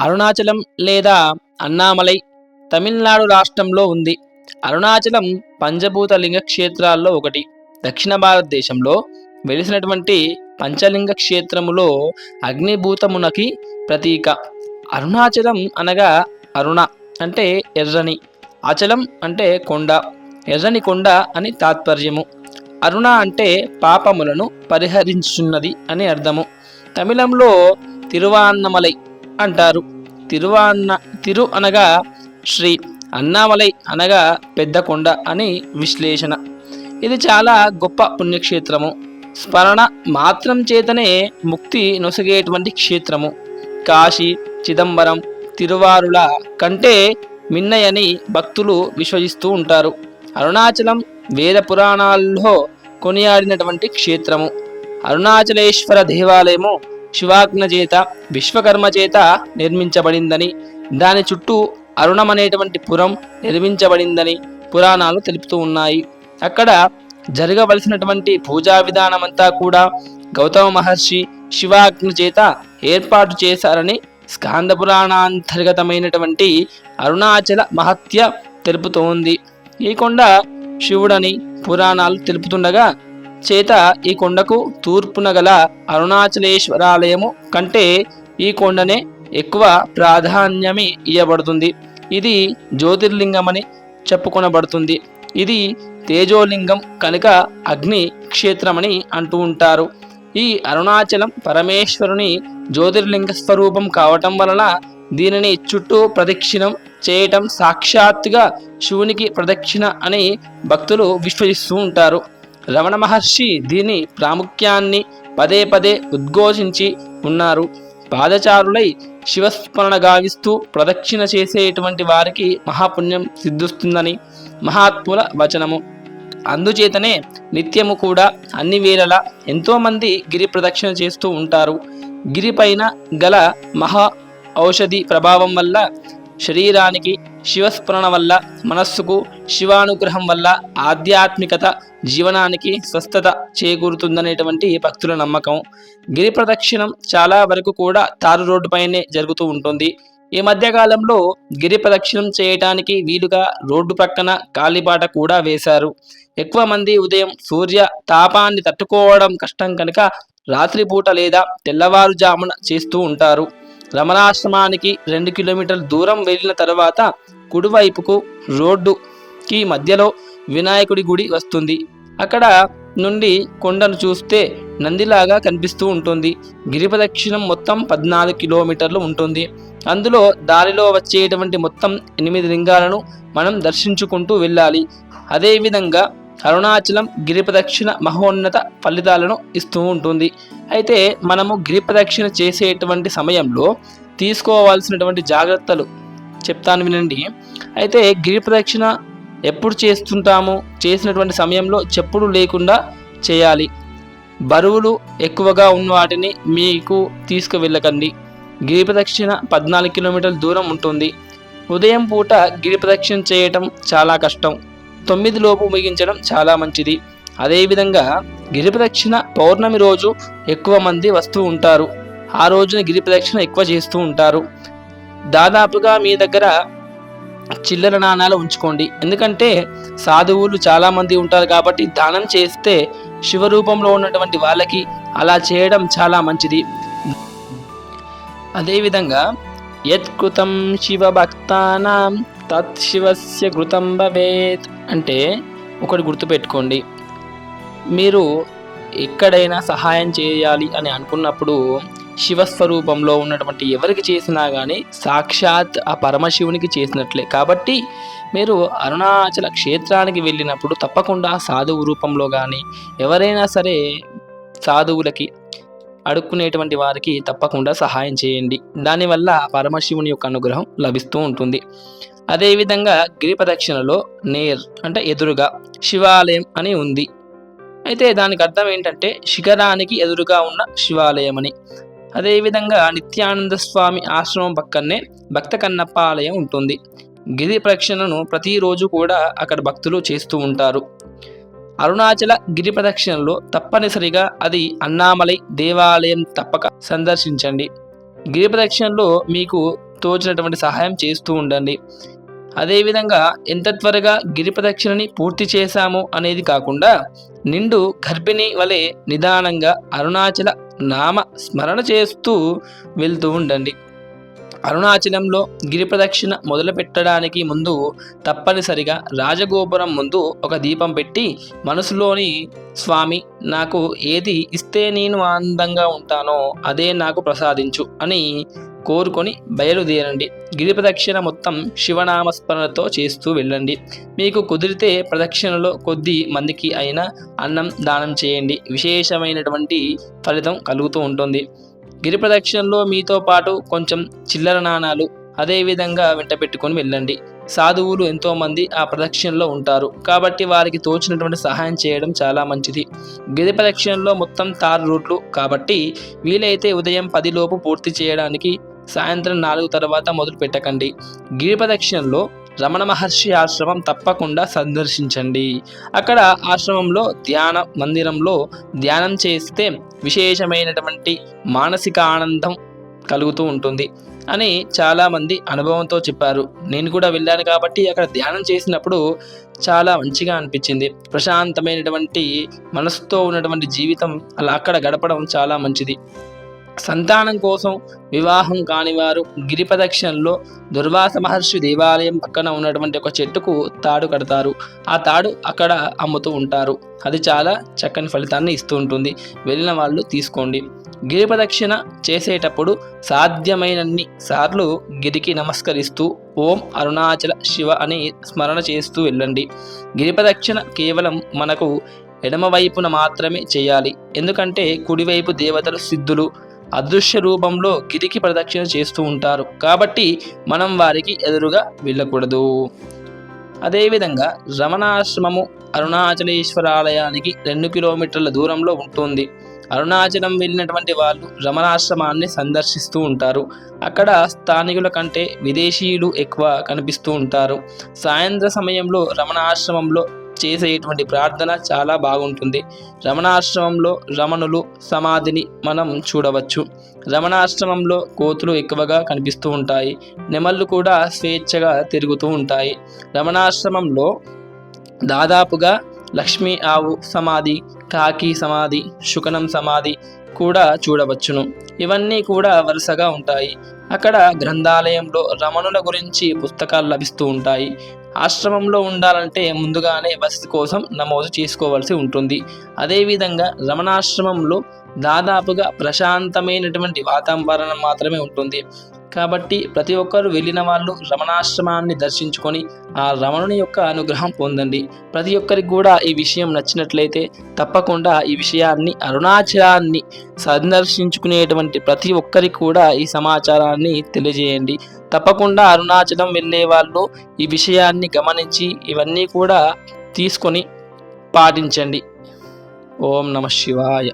అరుణాచలం లేదా అన్నామలై తమిళనాడు రాష్ట్రంలో ఉంది. అరుణాచలం పంచభూత లింగ క్షేత్రాల్లో ఒకటి. దక్షిణ భారతదేశంలో వెలిసినటువంటి పంచలింగ క్షేత్రములో అగ్నిభూతమునకి ప్రతీక. అరుణాచలం అనగా అరుణ అంటే ఎర్రని. అచలం అంటే కొండ. ఎర్రని కొండ అని తాత్పర్యము. అరుణ అంటే పాపములను పరిహరించున్నది అని అర్థము. తమిళంలో తిరువాన్నమలై అంటారు. తిరువాన్న తిరు అనగా శ్రీ అన్నామలై అనగా పెద్ద కొండ అని విశ్లేషణ. ఇది చాలా గొప్ప పుణ్యక్షేత్రము. స్మరణ మాత్రం చేతనే ముక్తి నొసగేటువంటి క్షేత్రము. కాశీ చిదంబరం తిరువారుల కంటే మిన్నయని భక్తులు విశ్వసిస్తూ ఉంటారు. అరుణాచలం వేద పురాణాల్లో కొనియాడినటువంటి క్షేత్రము. అరుణాచలేశ్వర దేవాలయము శివాగ్న చేత విశ్వకర్మ చేత నిర్మించబడిందని దాని చుట్టూ అరుణం అనేటువంటి పురం నిర్మించబడిందని పురాణాలు తెలుపుతూ ఉన్నాయి. అక్కడ జరగవలసినటువంటి పూజా విధానమంతా కూడా గౌతమ మహర్షి శివాగ్న చేత ఏర్పాటు చేశారని స్కాంద పురాణాంతర్గతమైనటువంటి అరుణాచల మహత్య తెలుపుతోంది. ఈ కొండ శివుడని పురాణాలు తెలుపుతుండగా చేత ఈ కొండకు తూర్పున గల అరుణాచలేశ్వరాలయము కంటే ఈ కొండనే ఎక్కువ ప్రాధాన్యమి ఇవ్వబడుతుంది ఇది జ్యోతిర్లింగమని చెప్పుకొనబడుతుంది. ఇది తేజోలింగం కనుక అగ్ని క్షేత్రమని అంటూ ఉంటారు. ఈ అరుణాచలం పరమేశ్వరుని జ్యోతిర్లింగ స్వరూపం కావటం వలన దీనిని చుట్టూ ప్రదక్షిణం చేయటం సాక్షాత్తుగా శివునికి ప్రదక్షిణ అని భక్తులు విశ్వసిస్తూ ఉంటారు. రమణ మహర్షి దీని ప్రాముఖ్యాన్ని పదే పదే ఉద్ఘోషించి ఉన్నారు. పాదచారులై శివస్మరణ గావిస్తూ ప్రదక్షిణ చేసేటువంటి వారికి మహాపుణ్యం సిద్ధిస్తుందని మహాత్ముల వచనము. అందుచేతనే నిత్యము కూడా అన్ని వేళలా ఎంతోమంది గిరి ప్రదక్షిణ చేస్తూ ఉంటారు. గిరిపైన గల మహా ఔషధి ప్రభావం వల్ల శరీరానికి శివస్మరణ వల్ల మనస్సుకు శివానుగ్రహం వల్ల ఆధ్యాత్మికత జీవనానికి స్వస్థత చేకూరుతుందనేటువంటి భక్తుల నమ్మకం. గిరి ప్రదక్షిణం చాలా వరకు కూడా తారు రోడ్డుపైనే జరుగుతూ ఉంటుంది. ఈ మధ్యకాలంలో గిరి ప్రదక్షిణం చేయటానికి వీలుగా రోడ్డు పక్కన కాలిబాట కూడా వేశారు. ఎక్కువ మంది ఉదయం సూర్య తాపాన్ని తట్టుకోవడం కష్టం కనుక రాత్రిపూట లేదా తెల్లవారుజామున చేస్తూ ఉంటారు. రమణాశ్రమానికి రెండు కిలోమీటర్ల దూరం వెళ్ళిన తర్వాత కుడివైపుకు రోడ్డుకి మధ్యలో వినాయకుడి గుడి వస్తుంది. అక్కడ నుండి కొండను చూస్తే నందిలాగా కనిపిస్తూ ఉంటుంది. గిరిపదక్షిణం మొత్తం పద్నాలుగు కిలోమీటర్లు ఉంటుంది. అందులో దారిలో వచ్చేటువంటి మొత్తం ఎనిమిది లింగాలను మనం దర్శించుకుంటూ వెళ్ళాలి. అదేవిధంగా అరుణాచలం గిరి ప్రదక్షిణ మహోన్నత ఫలితాలను ఇస్తూ ఉంటుంది. అయితే మనము గిరి ప్రదక్షిణ చేసేటువంటి సమయంలో తీసుకోవాల్సినటువంటి జాగ్రత్తలు చెప్తాను వినండి. అయితే గిరి ప్రదక్షిణ ఎప్పుడు చేస్తుంటాము? చేసినటువంటి సమయంలో చెప్పుడు లేకుండా చేయాలి. బరువులు ఎక్కువగా ఉన్న వాటిని మీకు తీసుకువెళ్ళకండి. గిరి ప్రదక్షిణ పద్నాలుగు కిలోమీటర్ల దూరం ఉంటుంది. ఉదయం పూట గిరి ప్రదక్షిణ చేయటం చాలా కష్టం. తొమ్మిది లోపు ముగించడం చాలా మంచిది. అదేవిధంగా గిరి ప్రదక్షిణ పౌర్ణమి రోజు ఎక్కువ మంది వస్తూ ఉంటారు. ఆ రోజున గిరి ప్రదక్షిణ ఎక్కువ చేస్తూ ఉంటారు. దాదాపుగా మీ దగ్గర చిల్లర నాణాలు ఉంచుకోండి. ఎందుకంటే సాధువులు చాలామంది ఉంటారు కాబట్టి దానం చేస్తే శివరూపంలో ఉన్నటువంటి వాళ్ళకి అలా చేయడం చాలా మంచిది. అదేవిధంగా యత్కృతం శివభక్తానాం తత్ శివస్య కృతం భవేత్ అంటే ఒకటి గుర్తుపెట్టుకోండి. మీరు ఎక్కడైనా సహాయం చేయాలి అని అనుకున్నప్పుడు శివస్వరూపంలో ఉన్నటువంటి ఎవరికి చేసినా కానీ సాక్షాత్ ఆ పరమశివునికి చేసినట్లే. కాబట్టి మీరు అరుణాచల క్షేత్రానికి వెళ్ళినప్పుడు తప్పకుండా సాధువు రూపంలో కానీ ఎవరైనా సరే సాధువులకి అడుక్కునేటువంటి వారికి తప్పకుండా సహాయం చేయండి. దానివల్ల పరమశివుని యొక్క అనుగ్రహం లభిస్తూ ఉంటుంది. అదేవిధంగా గిరి ప్రదక్షిణలో నేర్ అంటే ఎదురుగా శివాలయం అని ఉంది. అయితే దానికి అర్థం ఏంటంటే శిఖరానికి ఎదురుగా ఉన్న శివాలయం అని. అదేవిధంగా నిత్యానంద స్వామి ఆశ్రమం పక్కనే భక్త కన్నప్ప ఆలయం ఉంటుంది. గిరి ప్రదక్షిణను ప్రతిరోజు కూడా అక్కడ భక్తులు చేస్తూ ఉంటారు. అరుణాచల గిరి ప్రదక్షిణలో తప్పనిసరిగా అది అన్నామలై దేవాలయం తప్పక సందర్శించండి. గిరి ప్రదక్షిణలో మీకు తోచినటువంటి సహాయం చేస్తూ ఉండండి. అదేవిధంగా ఎంత త్వరగా గిరి ప్రదక్షిణని పూర్తి చేశాము అనేది కాకుండా నిండు గర్భిణి వలె నిదానంగా అరుణాచల నామ స్మరణ చేస్తూ వెళ్తూ ఉండండి. అరుణాచలంలో గిరి ప్రదక్షిణ ముందు తప్పనిసరిగా రాజగోపురం ముందు ఒక దీపం పెట్టి మనసులోని స్వామి నాకు ఏది ఇస్తే నేను ఆనందంగా ఉంటానో అదే నాకు ప్రసాదించు అని కోరుకొని బయలుదేరండి. గిరి ప్రదక్షిణ మొత్తం శివనామస్మరణతో చేస్తూ వెళ్ళండి. మీకు కుదిరితే ప్రదక్షిణలో కొద్ది మందికి అయినా అన్నం దానం చేయండి. విశేషమైనటువంటి ఫలితం కలుగుతూ ఉంటుంది. గిరి ప్రదక్షిణలో మీతో పాటు కొంచెం చిల్లర నాణాలు అదేవిధంగా వెంట పెట్టుకొని వెళ్ళండి. సాధువులు ఎంతోమంది ఆ ప్రదక్షిణలో ఉంటారు. కాబట్టి వారికి తోచినటువంటి సహాయం చేయడం చాలా మంచిది. గిరి ప్రదక్షిణలో మొత్తం తారు రూట్లు కాబట్టి వీలైతే ఉదయం పదిలోపు పూర్తి చేయడానికి సాయంత్రం నాలుగు తర్వాత మొదలు పెట్టకండి. గిరి ప్రదక్షిణలో రమణ మహర్షి ఆశ్రమం తప్పకుండా సందర్శించండి. అక్కడ ఆశ్రమంలో ధ్యాన మందిరంలో ధ్యానం చేస్తే విశేషమైనటువంటి మానసిక ఆనందం కలుగుతూ ఉంటుంది అని చాలామంది అనుభవంతో చెప్పారు. నేను కూడా వెళ్ళాను కాబట్టి అక్కడ ధ్యానం చేసినప్పుడు చాలా మంచిగా అనిపించింది. ప్రశాంతమైనటువంటి మనసుతో ఉన్నటువంటి జీవితం అలా అక్కడ గడపడం చాలా మంచిది. సంతానం కోసం వివాహం కానివారు గిరి ప్రదక్షిణలో దుర్వాస మహర్షి దేవాలయం పక్కన ఉన్నటువంటి ఒక చెట్టుకు తాడు కడతారు. ఆ తాడు అక్కడ అమ్ముతూ ఉంటారు. అది చాలా చక్కని ఫలితాన్ని ఇస్తూ ఉంటుంది. వెళ్ళిన వాళ్ళు తీసుకోండి. గిరి ప్రదక్షిణ చేసేటప్పుడు సాధ్యమైనన్ని సార్లు గిరికి నమస్కరిస్తూ ఓం అరుణాచల శివ అని స్మరణ చేస్తూ వెళ్ళండి. గిరి ప్రదక్షిణ కేవలం మనకు ఎడమవైపున మాత్రమే చేయాలి. ఎందుకంటే కుడివైపు దేవతలు సిద్ధులు. అదృశ్య రూపంలో గిరికి ప్రదక్షిణ చేస్తూ ఉంటారు. కాబట్టి మనం వారికి ఎదురుగా వెళ్ళకూడదు. అదేవిధంగా రమణాశ్రమము అరుణాచలేశ్వర ఆలయానికి రెండు కిలోమీటర్ల దూరంలో ఉంటుంది. అరుణాచలం వెళ్ళినటువంటి వాళ్ళు రమణాశ్రమాన్ని సందర్శిస్తూ ఉంటారు. అక్కడ స్థానికుల కంటే విదేశీయులు ఎక్కువ కనిపిస్తూ ఉంటారు. సాయంత్ర సమయంలో రమణాశ్రమంలో చేసేటువంటి ప్రార్థన చాలా బాగుంటుంది. రమణాశ్రమంలో రమణులు సమాధిని మనం చూడవచ్చు. రమణాశ్రమంలో కోతులు ఎక్కువగా కనిపిస్తూ ఉంటాయి. నెమళ్ళు కూడా స్వేచ్ఛగా తిరుగుతూ ఉంటాయి. రమణాశ్రమంలో దాదాపుగా లక్ష్మీ ఆవు సమాధి కాకి సమాధి శుకనం సమాధి కూడా చూడవచ్చును. ఇవన్నీ కూడా వరుసగా ఉంటాయి. అక్కడ గ్రంథాలయంలో రమణుల గురించి పుస్తకాలు లభిస్తూ ఉంటాయి. ఆశ్రమంలో ఉండాలంటే ముందుగానే వసతి కోసం నమోదు చేసుకోవాల్సి ఉంటుంది. అదేవిధంగా రమణాశ్రమంలో దాదాపుగా ప్రశాంతమైనటువంటి వాతావరణం మాత్రమే ఉంటుంది. కాబట్టి ప్రతి ఒక్కరు వెళ్ళిన వాళ్ళు రమణాశ్రమాన్ని దర్శించుకొని ఆ రమణుని యొక్క అనుగ్రహం పొందండి. ప్రతి ఒక్కరికి కూడా ఈ విషయం నచ్చినట్లయితే తప్పకుండా ఈ విషయాన్ని అరుణాచలాన్ని సందర్శించుకునేటువంటి ప్రతి ఒక్కరికి కూడా ఈ సమాచారాన్ని తెలియజేయండి. తప్పకుండా అరుణాచలం వెళ్ళే వాళ్ళు ఈ విషయాన్ని గమనించి ఇవన్నీ కూడా తీసుకొని పాటించండి. ఓం నమ శివాయ.